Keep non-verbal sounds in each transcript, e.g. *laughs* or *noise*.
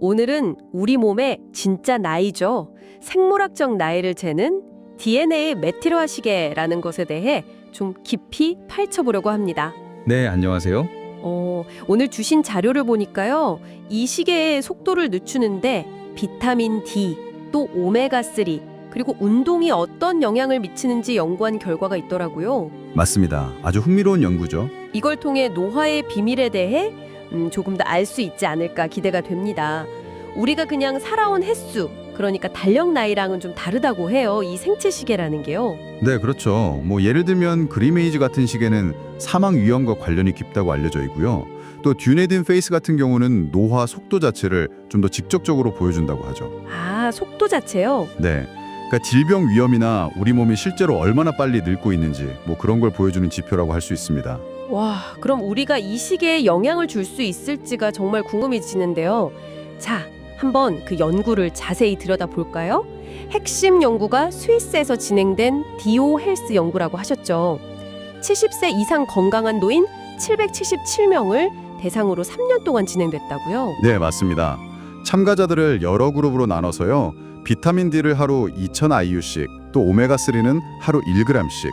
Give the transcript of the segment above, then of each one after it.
오늘은 우리 몸의 진짜 나이죠. 생물학적 나이를 재는 DNA 메티로아 시계라는 것에 대해 좀 깊이 파헤쳐보려고 합니다. 네, 안녕하세요. 어, 오늘 주신 자료를 보니까요. 이 시계의 속도를 늦추는데 비타민 D, 또 오메가3, 그리고 운동이 어떤 영향을 미치는지 연구한 결과가 있더라고요. 맞습니다. 아주 흥미로운 연구죠. 이걸 통해 노화의 비밀에 대해 음, 조금 더 알 수 있지 않을까 기대가 됩니다. 우리가 그냥 살아온 횟수, 그러니까 달력 나이랑은 좀 다르다고 해요. 이 생체 시계라는 게요. 네, 그렇죠. 뭐 예를 들면 그리메이즈 같은 시계는 사망 위험과 관련이 깊다고 알려져 있고요. 또 듀네딘 페이스 같은 경우는 노화 속도 자체를 좀 더 직접적으로 보여준다고 하죠. 아, 속도 자체요. 네. 그러니까 질병 위험이나 우리 몸이 실제로 얼마나 빨리 늙고 있는지 뭐 그런 걸 보여주는 지표라고 할 수 있습니다. 와, 그럼 우리가 이 시계에 영향을 줄 수 있을지가 정말 궁금해지는데요. 자, 한번 그 연구를 자세히 들여다 볼까요? 핵심 연구가 스위스에서 진행된 디오 헬스 연구라고 하셨죠. 70세 이상 건강한 노인 777명을 대상으로 3년 동안 진행됐다고요. 네, 맞습니다. 참가자들을 여러 그룹으로 나눠서요. 비타민 D를 하루 2000IU씩, 또 오메가3는 하루 1g씩,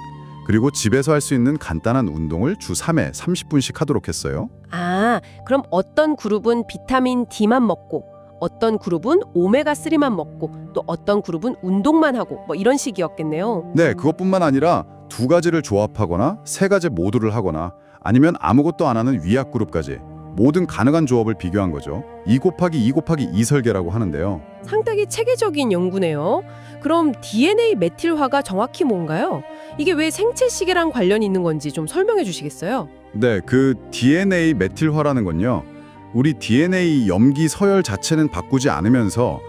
그리고 집에서 할 수 있는 간단한 운동을 주 3회 30분씩 하도록 했어요. 아, 그럼 어떤 그룹은 비타민 D만 먹고 어떤 그룹은 오메가3만 먹고 또 어떤 그룹은 운동만 하고 뭐 이런 식이었겠네요. 네, 그것뿐만 아니라 두 가지를 조합하거나 세 가지 모두를 하거나 아니면 아무것도 안 하는 위약 그룹까지 모든 가능한 조합을 비교한 거죠. 2 곱하기 2 곱하기 2 설계라고 하는데요. 상당히 체계적인 연구네요. 그럼 DNA 메틸화가 정확히 뭔가요? 이게 왜 생체 시계랑 관련이 있는 건지 좀 설명해 주시겠어요? 네, 그 DNA 메틸화라는 건요. 우리 DNA 염기 서열 자체는 바꾸지 않으면서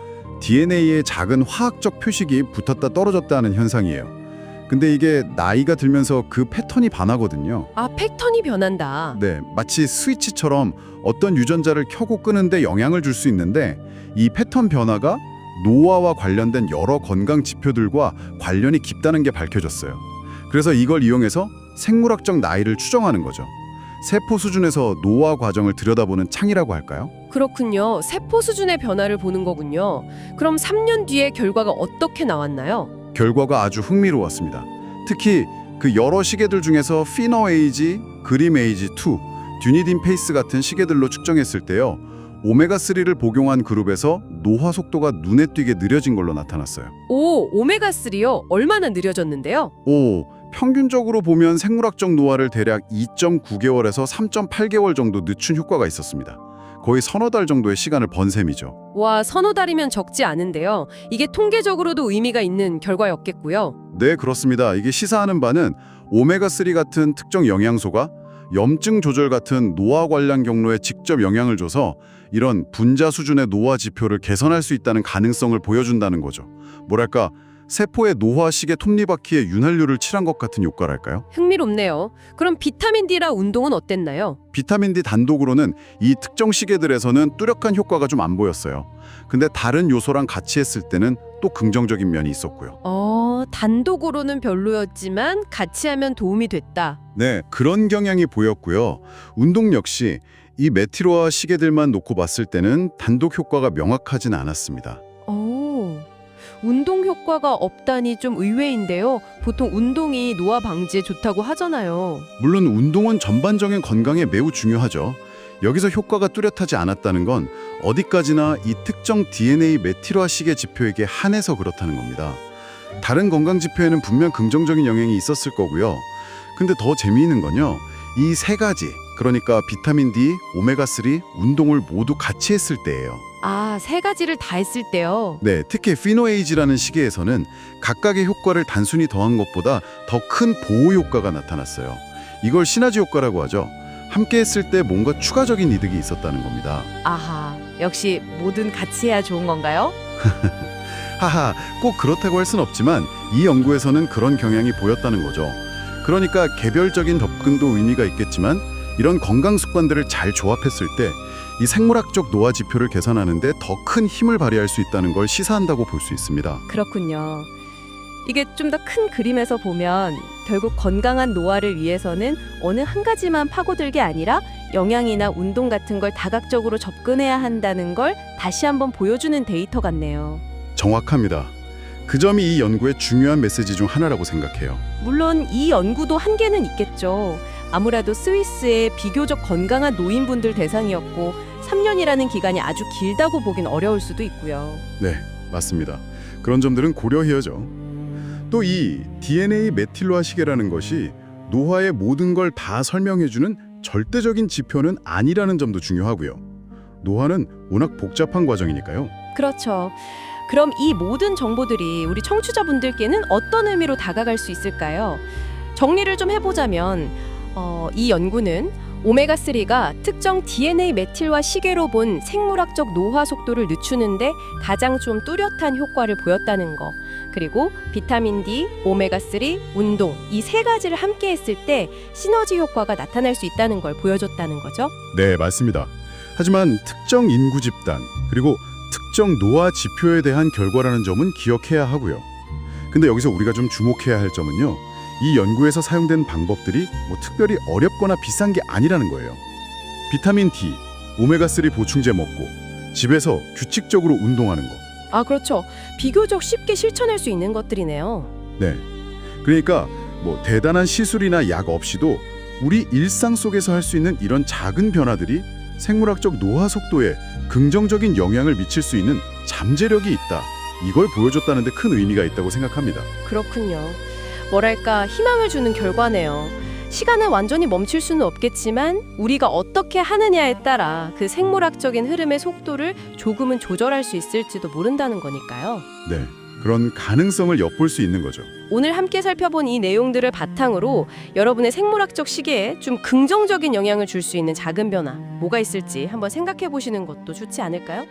DNA의 작은 화학적 표식이 붙었다 떨어졌다 하는 현상이에요. 근데 이게 나이가 들면서 그 패턴이 반하거든요. 아, 패턴이 변한다. 네, 마치 스위치처럼 어떤 유전자를 켜고 끄는데 영향을 줄 수 있는데 이 패턴 변화가 노화와 관련된 여러 건강 지표들과 관련이 깊다는 게 밝혀졌어요. 그래서 이걸 이용해서 생물학적 나이를 추정하는 거죠. 세포 수준에서 노화 과정을 들여다보는 창이라고 할까요? 그렇군요. 세포 수준의 변화를 보는 거군요. 그럼 3년 뒤에 결과가 어떻게 나왔나요? 결과가 아주 흥미로웠습니다. 특히 그 여러 시계들 중에서 피너 에이지, 그림 에이지 2, 듀니딘 페이스 같은 시계들로 측정했을 때요. 오메가3를 복용한 그룹에서 노화 속도가 눈에 띄게 느려진 걸로 나타났어요. 오, 오메가3요? 얼마나 느려졌는데요? 오, 평균적으로 보면 생물학적 노화를 대략 2.9개월에서 3.8개월 정도 늦춘 효과가 있었습니다. 거의 서너 달 정도의 시간을 번 셈이죠. 와, 서너 달이면 적지 않은데요. 이게 통계적으로도 의미가 있는 결과였겠고요. 네, 그렇습니다. 이게 시사하는 바는 오메가3 같은 특정 영양소가 염증 조절 같은 노화 관련 경로에 직접 영향을 줘서 이런 분자 수준의 노화 지표를 개선할 수 있다는 가능성을 보여준다는 거죠. 뭐랄까, 세포의 노화 시계 톱니바퀴에 윤활유를 칠한 것 같은 효과랄까요? 흥미롭네요. 그럼 비타민 D라 운동은 어땠나요? 비타민 D 단독으로는 이 특정 시계들에서는 뚜렷한 효과가 좀 안 보였어요. 근데 다른 요소랑 같이 했을 때는 또 긍정적인 면이 있었고요. 어, 단독으로는 별로였지만 같이 하면 도움이 됐다. 네, 그런 경향이 보였고요. 운동 역시 이 메티로아 시계들만 놓고 봤을 때는 단독 효과가 명확하진 않았습니다. 오, 운동 효과가 없다니 좀 의외인데요. 보통 운동이 노화 방지에 좋다고 하잖아요. 물론 운동은 전반적인 건강에 매우 중요하죠. 여기서 효과가 뚜렷하지 않았다는 건 어디까지나 이 특정 DNA 시계 지표에게 한해서 그렇다는 겁니다. 다른 건강 지표에는 분명 긍정적인 영향이 있었을 거고요. 근데 더 재미있는 건요. 이 세 가지, 그러니까 비타민 D, 오메가3, 운동을 모두 같이 했을 때예요. 아, 세 가지를 다 했을 때요. 네, 특히 피노에이지라는 시계에서는 각각의 효과를 단순히 더한 것보다 더 큰 보호 효과가 나타났어요. 이걸 시너지 효과라고 하죠. 함께 했을 때 뭔가 추가적인 이득이 있었다는 겁니다. 아하, 역시 뭐든 같이 해야 좋은 건가요? *laughs* 하하, 꼭 그렇다고 할 순 없지만 이 연구에서는 그런 경향이 보였다는 거죠. 그러니까 개별적인 접근도 의미가 있겠지만 이런 건강 습관들을 잘 조합했을 때 이 생물학적 노화 지표를 개선하는데 더 큰 힘을 발휘할 수 있다는 걸 시사한다고 볼 수 있습니다. 그렇군요. 이게 좀 더 큰 그림에서 보면 결국 건강한 노화를 위해서는 어느 한 가지만 파고들 게 아니라 영양이나 운동 같은 걸 다각적으로 접근해야 한다는 걸 다시 한번 보여주는 데이터 같네요. 정확합니다. 그 점이 이 연구의 중요한 메시지 중 하나라고 생각해요. 물론 이 연구도 한계는 있겠죠. 아무래도 스위스의 비교적 건강한 노인분들 대상이었고 3년이라는 기간이 아주 길다고 보긴 어려울 수도 있고요. 네, 맞습니다. 그런 점들은 고려해야죠. 또 이 DNA 메틸로아 시계라는 것이 노화의 모든 걸 다 설명해주는 절대적인 지표는 아니라는 점도 중요하고요. 노화는 워낙 복잡한 과정이니까요. 그렇죠. 그럼 이 모든 정보들이 우리 청취자분들께는 어떤 의미로 다가갈 수 있을까요? 정리를 좀 해보자면 어, 이 연구는 오메가3가 특정 DNA 메틸화 시계로 본 생물학적 노화 속도를 늦추는데 가장 좀 뚜렷한 효과를 보였다는 거. 그리고 비타민 D, 오메가3, 운동 이 세 가지를 함께 했을 때 시너지 효과가 나타날 수 있다는 걸 보여줬다는 거죠. 네, 맞습니다. 하지만 특정 인구 집단 그리고 특정 노화 지표에 대한 결과라는 점은 기억해야 하고요. 근데 여기서 우리가 좀 주목해야 할 점은요. 이 연구에서 사용된 방법들이 뭐 특별히 어렵거나 비싼 게 아니라는 거예요. 비타민 D, 오메가3 보충제 먹고 집에서 규칙적으로 운동하는 거. 아, 그렇죠. 비교적 쉽게 실천할 수 있는 것들이네요. 네. 그러니까 뭐 대단한 시술이나 약 없이도 우리 일상 속에서 할 수 있는 이런 작은 변화들이 생물학적 노화 속도에 긍정적인 영향을 미칠 수 있는 잠재력이 있다. 이걸 보여줬다는 데 큰 의미가 있다고 생각합니다. 그렇군요. 뭐랄까 희망을 주는 결과네요. 시간은 완전히 멈출 수는 없겠지만 우리가 어떻게 하느냐에 따라 그 생물학적인 흐름의 속도를 조금은 조절할 수 있을지도 모른다는 거니까요. 네. 그런 가능성을 엿볼 수 있는 거죠. 오늘 함께 살펴본 이 내용들을 바탕으로 여러분의 생물학적 시계에 좀 긍정적인 영향을 줄 수 있는 작은 변화 뭐가 있을지 한번 생각해 보시는 것도 좋지 않을까요?